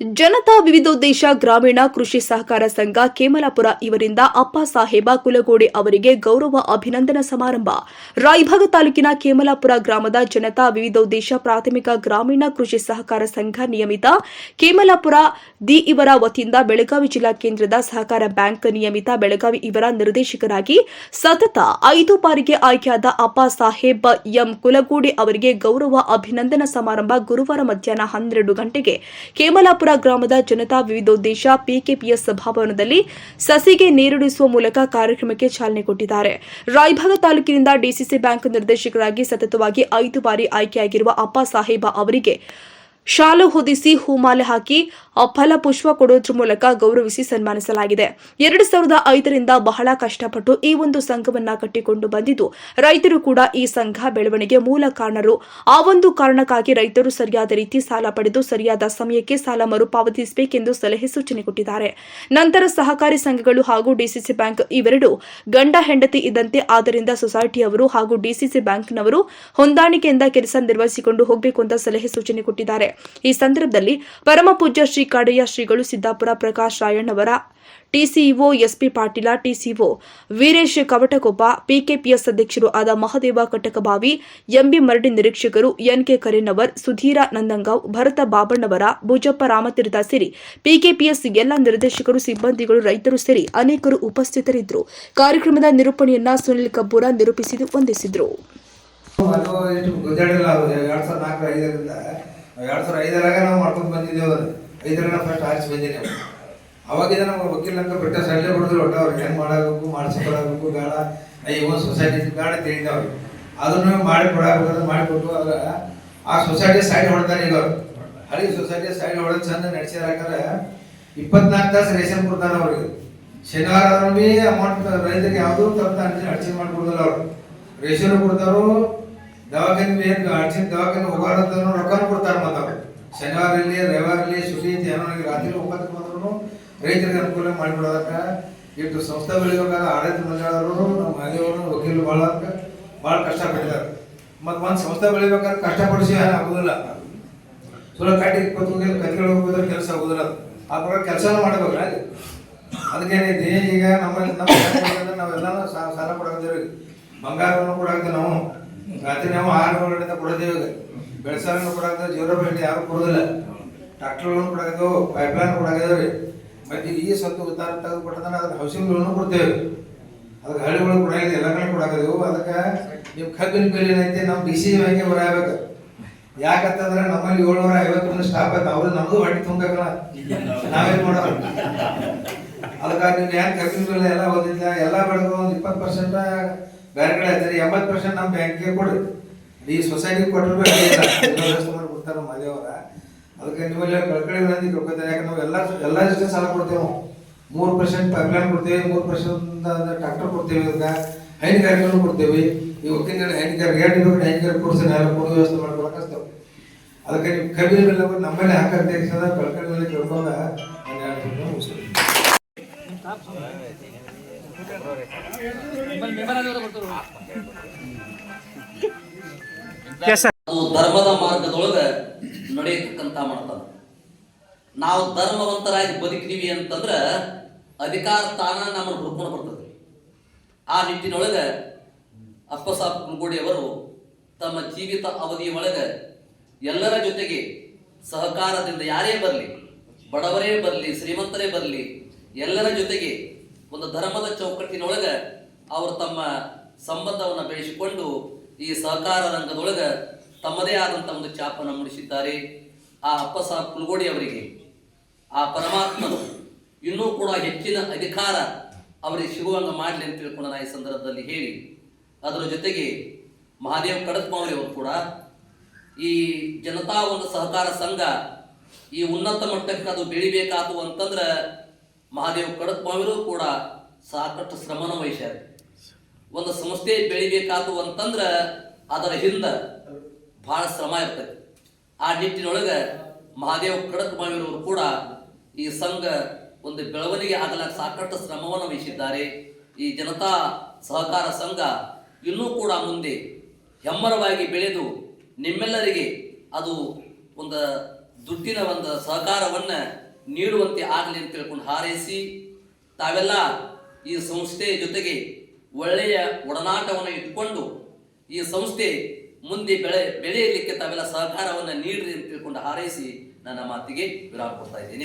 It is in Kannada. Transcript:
ಜನತಾ ವಿವಿಧೋದ್ದೇಶ ಗ್ರಾಮೀಣ ಕೃಷಿ ಸಹಕಾರ ಸಂಘ ಕೇಮಲಾಪುರ ಇವರಿಂದ ಅಪ್ಪ ಸಾಹೇಬ ಕುಲಗೋಡಿ ಅವರಿಗೆ ಗೌರವ ಅಭಿನಂದನಾ ಸಮಾರಂಭ. ರಾಯಭಾಗ ತಾಲೂಕಿನ ಕೇಮಲಾಪುರ ಗ್ರಾಮದ ಜನತಾ ವಿವಿಧೋದ್ದೇಶ ಪ್ರಾಥಮಿಕ ಗ್ರಾಮೀಣ ಕೃಷಿ ಸಹಕಾರ ಸಂಘ ನಿಯಮಿತ. ಕೇಮಲಾಪುರ ದಿ ಇವರ ವತಿಯಿಂದ ಬೆಳಗಾವಿ ಜಿಲ್ಲಾ ಕೇಂದ್ರದ ಸಹಕಾರ ಬ್ಯಾಂಕ್ ನಿಯಮಿತ ಬೆಳಗಾವಿ ಇವರ ನಿರ್ದೇಶಕರಾಗಿ ಸತತ ಐದು ಬಾರಿಗೆ ಆಯ್ಕೆಯಾದ ಅಪ್ಪ ಸಾಹೇಬ್ ಎಂ ಕುಲಗೋಡಿ ಅವರಿಗೆ ಗೌರವ ಅಭಿನಂದನಾ ಸಮಾರಂಭ ಗುರುವಾರ ಮಧ್ಯಾಹ್ನ ಹನ್ನೆರಡು ಗಂಟೆಗೆ. ಕೇಮಲಾಪುರ ಗ್ರಾಮದ ಜನತಾ ವಿವಿಧೋದ್ದೇಶ ಪಿಕೆಪಿಎಸ್ ಸಭಾಭವನದಲ್ಲಿ ಸಸಿಗೆ ನೀರುಣಿಸುವ ಮೂಲಕ ಕಾರ್ಯಕ್ರಮಕ್ಕೆ ಚಾಲನೆ ಕೊಟ್ಟಿದ್ದಾರೆ. ರಾಯಭಾಗ ತಾಲೂಕಿನಿಂದ ಡಿಸಿಸಿ ಬ್ಯಾಂಕ್ ನಿರ್ದೇಶಕರಾಗಿ ಸತತವಾಗಿ ಐದು ಬಾರಿ ಆಯ್ಕೆಯಾಗಿರುವ ಅಪ್ಪ ಸಾಹೇಬ ಅವರಿಗೆ ಶಾಲು ಹೊದಿಸಿ ಹೂಮಾಲೆ ಹಾಕಿ ಫಲಪುಷ್ಪ ಕೊಡುವುದರ ಮೂಲಕ ಗೌರವಿಸಿ ಸನ್ಮಾನಿಸಲಾಗಿದೆ. ಎರಡು ಸಾವಿರದ ಐದರಿಂದ ಬಹಳ ಕಷ್ಟಪಟ್ಟು ಈ ಒಂದು ಸಂಘವನ್ನ ಕಟ್ಟಿಕೊಂಡು ಬಂದಿದ್ದು, ರೈತರು ಕೂಡ ಈ ಸಂಘ ಬೆಳವಣಿಗೆ ಮೂಲ ಕಾರಣರು. ಆ ಒಂದು ಕಾರಣಕ್ಕಾಗಿ ರೈತರು ಸರಿಯಾದ ರೀತಿ ಸಾಲ ಪಡೆದು ಸರಿಯಾದ ಸಮಯಕ್ಕೆ ಸಾಲ ಮರುಪಾವತಿಸಬೇಕೆಂದು ಸಲಹೆ ಸೂಚನೆ ಕೊಟ್ಟಿದ್ದಾರೆ. ನಂತರ ಸಹಕಾರಿ ಸಂಘಗಳು ಹಾಗೂ ಡಿಸಿಸಿ ಬ್ಯಾಂಕ್ ಇವೆರಡು ಗಂಡ ಹೆಂಡತಿ ಇದ್ದಂತೆ ಆದ್ದರಿಂದ ಸೊಸೈಟಿಯವರು ಹಾಗೂ ಡಿಸಿಸಿ ಬ್ಯಾಂಕ್ನವರು ಹೊಂದಾಣಿಕೆಯಿಂದ ಕೆಲಸ ನಿರ್ವಹಿಸಿಕೊಂಡು ಹೋಗಬೇಕು ಅಂತ ಸಲಹೆ ಸೂಚನೆ ಕೊಟ್ಟಿದ್ದಾರೆ. ಈ ಸಂದರ್ಭದಲ್ಲಿ ಪರಮ ಪೂಜ್ಯ ಶ್ರೀ ಕಾಡಯ್ಯ ಶ್ರೀಗಳು Siddapura Prakash Rayannavar TCEO SP Patil, TCO Veeresh Kavatakoppa, PKPS ಅಧ್ಯಕ್ಷರು ಆದ ಮಹದೇವ ಕಟಕಬಾವಿ ಎಂಬಿ ಮರಡಿ ನಿರೀಕ್ಷಕರು ಎನ್ಕೆ ಕರೇನವರ್, ಸುಧೀರ ನಂದಂಗಾವ್, ಭರತ ಬಾಬಣ್ಣವರ, ಭುಜಪ್ಪ ರಾಮತೀರ್ಥ ಸೇರಿ ಪಿಕೆಪಿಎಸ್ ಎಲ್ಲ ನಿರ್ದೇಶಕರು, ಸಿಬ್ಬಂದಿಗಳು, ರೈತರು ಸೇರಿ ಅನೇಕರು ಉಪಸ್ಥಿತರಿದ್ದರು. ಕಾರ್ಯಕ್ರಮದ ನಿರೂಪಣೆಯನ್ನ ಸುನಿಲ್ ಕಬ್ಬೂರ ನಿರೂಪಿಸಿ ವಂದಿಸಿದರು. ಸಾವಿರ ಎರಡ್ ಸಾವಿರದ ಐದರಾಗ ನಾವು ಮಾಡ್ಕೊಂಡು ಬಂದಿದ್ದೇವೆ ಅದು ಐದರಾಗ ಫಸ್ಟ್ ಆರಿಸಿ ಬಂದಿದೆ ಅವಾಗಿದ್ದ ನಮ್ಗೆ ವಕೀಲ ಅಂತ ಬಿಟ್ಟ ಸಡ್ಲೆ ಬಿಡಿದ್ರು ಒಟ್ಟ ಅವ್ರಿಗೆ ಹೆಂಗೆ ಮಾಡಬೇಕು ಮಾಡಿಸ್ಕೊಡಬೇಕು ಬೇಡ. ಇವ ಸೊಸೈಟಿ ಬೇಡ ತಿಳಿದವ್ರು ಅದನ್ನು ಮಾಡಿ ಕೊಡಬೇಕು ಮಾಡಿಕೊಟ್ಟು ಅದ್ರ ಆ ಸೊಸೈಟಿ ಸೈಡ್ ಹೊಡ್ತಾರೆ ಈಗ ಅವ್ರು. ಹಳಿ ಸೊಸೈಟಿ ಸೈಡ್ ಹೊಡೆದು ಚಂದ ನಡೆಸ್ಯಾರ ಯಾಕಂದ್ರೆ ಇಪ್ಪತ್ನಾಲ್ಕು ತಾಸು ರೇಷನ್ ಕೊಡ್ತಾರೆ ಅವ್ರಿಗೆ ಶನಿವಾರ ಆದ್ರೂ ಅಮೌಂಟ್ ರೈತರಿಗೆ ಯಾವುದೂ ತರತ ಅರ್ಜಿ ಮಾಡಿಕೊಡೋದಿಲ್ಲ ಅವರು. ರೇಷನ್ ಕೊಡ್ತಾರೋ ದವಾಖಾನೆ ಏನು ಅರ್ಜೆಂಟ್ ದವಾಖಾನೆ ಅಂತ ರೊಕ್ಕನೂ ಕೊಡ್ತಾರೆ ಮತ್ತೆ ಶನಿವಾರ ಇರಲಿ ರವಿವಾರ ಇರಲಿ ಐತಿ ಏನೋ ರಾತ್ರಿ ಒಂಬತ್ತು ಬಂದ್ರು ರೈತರಿಗೆ ಅನುಕೂಲ ಮಾಡಿಕೊಡೋದಕ್ಕ. ಇಟ್ಟು ಸಂಸ್ಥೆ ಬೆಳಿಬೇಕಾದ್ರೆ ಆಡಳಿತ ಮಂಡಳಿಯವರು ನಮ್ಮ ಮನೆಯವರು, ವಕೀಲರು ಭಾಳ ಭಾಳ ಕಷ್ಟಪಟ್ಟಿದ್ದಾರೆ. ಮತ್ತು ಒಂದು ಸಂಸ್ಥೆ ಬೆಳಿಬೇಕಾದ್ರೆ ಕಷ್ಟಪಡಿಸಿ ಆಗೋದಿಲ್ಲ. ಸುಲಭ ಕಟ್ಟಿ ಇಪ್ಪತ್ತು ಕತ್ಕೊಂಡು ಹೋಗೋದ್ರೆ ಕೆಲಸ ಆಗೋದಿಲ್ಲ. ಆ ಪ್ರಕಾರ ಕೆಲಸನೂ ಮಾಡಬೇಕು ಅಲ್ಲಿ. ಅದಕ್ಕೇನೈತಿ ಈಗ ನಮ್ಮಲ್ಲಿ ನಮ್ಮ ನಾವೆಲ್ಲ ಸಾಲ ಕೊಡಾಕತ್ತೀವಿ. ಬಂಗಾರವನ್ನು ಕೊಡಾಕತ್ತೀವಿ ನಾವು. ರಾತ್ರಿ ನಾವು ಆರು ಗಂಟೆ ಕೊಡೋದೇವೆ ಬೆಳೆಸಾಲನ್ನು ಕೊಡಾಕತ್ತೀವಿ ಜೀವರ ಬೆಳೆ ಯಾರು ಕೊಡೋದಿಲ್ಲ. ಟ್ರಾಕ್ಟರ್ಗಳನ್ನು ಕೊಡಾಕತ್ತೇವೆ ಪೈಪ್ಲೈನ್ ಕೊಡಾಕತ್ತೇವೆ ಮತ್ತೆ ಈ ಸತ್ತು ಉತ್ತಾರ ತೆಗೆದು ಕೊಟ್ಟದನ್ನ ಅದಕ್ಕೆ ಹೌಸಿಂಗ್ ಲೋನು ಕೊಡ್ತೇವೆ. ಅದಕ್ಕೆ ಹಳ್ಳಿಗಳು ಕೊಡಾಗಿದೆ ಎಲ್ಲ ಕಡೆ ಕೊಡಾಕದೇವು ಅದಕ್ಕೆ ನೀವು ಕಬ್ಬಿನ ಬೆಲೆ ಏನೈತೆ ನಮ್ಮ ಡಿ ಸಿ ಬ್ಯಾಂಕಿಗೆ ಬರಬೇಕು ಯಾಕಂತಂದ್ರೆ ನಮ್ಮಲ್ಲಿ ಏಳ್ನೂರ ಐವತ್ತು ಮಂದಿ ಸ್ಟಾಪ್ ಆಯ್ತು. ಅವ್ರು ನಮ್ದು ಹೊಟ್ಟೆ ತುಂಬಬೇಕಲ್ಲ. ನಾವೇನ್ ಮಾಡೋದು? ಅದಕ್ಕಾಗಿ ನೀವು ಏನು ಕಬ್ಬಿನ ಬೆಲೆ ಎಲ್ಲ ಓದಿಲ್ಲ ಎಲ್ಲ ಬೆಳೆದು ಒಂದು ಇಪ್ಪತ್ತು ಪರ್ಸೆಂಟ್ ಬೇರೆ ಕಡೆ ಐತೆ ಎಂಬತ್ತು ಪರ್ಸೆಂಟ್ ನಮ್ಮ ಬ್ಯಾಂಕಿಗೆ ಕೊಡ್ರಿ ಈ ಸೊಸೈಟಿ ಕೊಟ್ಟರು ಕೊಡ್ತಾರೆ ಮದುವೆಯವರ ಅದಕ್ಕೆ ನೀವೆಲ್ಲ ಕಳ್ಕಳಿ ಮಂದಿ ಕೊಡ್ತಾರೆ ಯಾಕಂದ್ರೆ ನಾವು ಎಲ್ಲ ಎಲ್ಲ ಜೊತೆ ಸಾಲ ಕೊಡ್ತೇವೆ ನಾವು. ಮೂರು ಪರ್ಸೆಂಟ್ ಪೈಪ್ಲೈನ್ ಕೊಡ್ತೇವೆ, ಮೂರು ಪರ್ಸೆಂಟ್ ಟ್ರಾಕ್ಟರ್ ಕೊಡ್ತೇವೆ ಅದಕ್ಕೆ ಹೈನುಗಾರಿಕೆಗಳು ಕೊಡ್ತೇವೆ. ಈ ವಕೀಲರು ಹೈನುಗಾರಿಕೆ ಎರಡು ಬೇಕು ಹೈನುಗಾರಿಕೆ ಕೊಡ್ಸೋಣ ಎಲ್ಲ ಕೊಡೋ ವ್ಯವಸ್ಥೆ ಮಾಡ್ಕೊಳಕ್ಕೆ ಹಚ್ತೇವೆ ಅದಕ್ಕೆ ನೀವು ಕಬ್ಬಿನ ನಮ್ಮಲ್ಲಿ ಹಾಕಂತ ಕಳ್ಕಳಿ ಮೇಲೆ ಕೇಳ್ಕೊಂಡ ನಾನು. ಅದು ಧರ್ಮದ ಮಾರ್ಗದೊಳಗ ನಡೆಯತಕ್ಕಂತ ಮಾಡ್ತಾನ ನಾವು ಧರ್ಮವಂತರಾಗಿ ಬದುಕಿದೀವಿ ಅಂತಂದ್ರ ಅಧಿಕಾರ ಸ್ಥಾನ ನಮ್ಮನ್ನು ಹುಡ್ಕೊಂಡು ಬರ್ತದೆ. ಆ ನಿಟ್ಟಿನೊಳಗ ಅಪ್ಪಸಾಬ್ ಕುಲ್ಗೋಡಿ ಅವರು ತಮ್ಮ ಜೀವಿತ ಅವಧಿಯ ಒಳಗ ಎಲ್ಲರ ಜೊತೆಗೆ ಸಹಕಾರದಿಂದ ಯಾರೇ ಬರಲಿ, ಬಡವರೇ ಬರಲಿ, ಶ್ರೀಮಂತರೇ ಬರಲಿ, ಎಲ್ಲರ ಜೊತೆಗೆ ಒಂದು ಧರ್ಮದ ಚೌಕಟ್ಟಿನೊಳಗ ಅವರು ತಮ್ಮ ಸಂಬಂಧವನ್ನು ಬೆಳೆಸಿಕೊಂಡು ಈ ಸಹಕಾರ ರಂಗದೊಳಗ ತಮ್ಮದೇ ಆದಂತ ಒಂದು ಚಾಪನ್ನು ಮೂಡಿಸಿದ್ದಾರೆ. ಆ ಅಪ್ಪಸಾಬ್ ಕುಲಗೋಡಿ ಅವರಿಗೆ, ಆ ಪರಮಾತ್ಮನು ಇನ್ನೂ ಕೂಡ ಹೆಚ್ಚಿನ ಅಧಿಕಾರ ಅವರಿಗೆ ಸಿಗುವಂಗ ಮಾಡಲಿ ಅಂತ ತಿಳ್ಕೊಂಡು ನಾನು ಈ ಸಂದರ್ಭದಲ್ಲಿ ಹೇಳಿ, ಅದರ ಜೊತೆಗೆ ಮಹಾದೇವ್ ಕಡತ್ಮಾವರಿ ಅವರು ಕೂಡ ಈ ಜನತಾ ಒಂದು ಸಹಕಾರ ಸಂಘ ಈ ಉನ್ನತ ಮಟ್ಟಕ್ಕೆ ಅದು ಬೆಳಿಬೇಕಾತು ಅಂತಂದ್ರ ಮಹಾದೇವ್ ಕಡತ್ಮಾವಿರು ಕೂಡ ಸಾಕಷ್ಟು ಶ್ರಮನ ವಹಿಸ್ಯಾರ. ಒಂದು ಸಂಸ್ಥೆ ಬೆಳಿಬೇಕಾತು ಅಂತಂದ್ರ ಅದರ ಹಿಂದ ಬಹಳ ಶ್ರಮ ಇರ್ತದೆ ಆ ನಿಟ್ಟಿನೊಳಗ ಮಹಾದೇವ್ ಕಡತ್ಮಾವಿರವರು ಕೂಡ ಈ ಸಂಘ ಒಂದು ಬೆಳವಣಿಗೆ ಆಗಲಾಕ ಸಾಕಷ್ಟು ಶ್ರಮವನ್ನು ವಹಿಸಿದ್ದಾರೆ. ಈ ಜನತಾ ಸಹಕಾರ ಸಂಘ ಇನ್ನೂ ಕೂಡ ಮುಂದೆ ಹೆಮ್ಮರವಾಗಿ ಬೆಳೆದು ನಿಮ್ಮೆಲ್ಲರಿಗೆ ಅದು ಒಂದು ದುಡ್ಡಿನ ಒಂದು ಸಹಕಾರವನ್ನ ನೀಡುವಂತೆ ಆಗಲಿ ಅಂತ ತಿಳ್ಕೊಂಡು ಹಾರೈಸಿ ತಾವೆಲ್ಲ ಈ ಸಂಸ್ಥೆಯ ಜೊತೆಗೆ ಒಳ್ಳೆಯ ಒಡನಾಟವನ್ನು ಇಟ್ಟುಕೊಂಡು ಈ ಸಂಸ್ಥೆ ಮುಂದೆ ಬೆಳೆ ಬೆಳೆಯಲಿಕ್ಕೆ ತಾವೆಲ್ಲ ಸಹಕಾರವನ್ನು ನೀಡ್ರಿ ಅಂತ ತಿಳ್ಕೊಂಡು ಹಾರೈಸಿ ನನ್ನ ಮಾತಿಗೆ ವಿರಾಮ ಕೊಡ್ತಾ ಇದ್ದೀನಿ.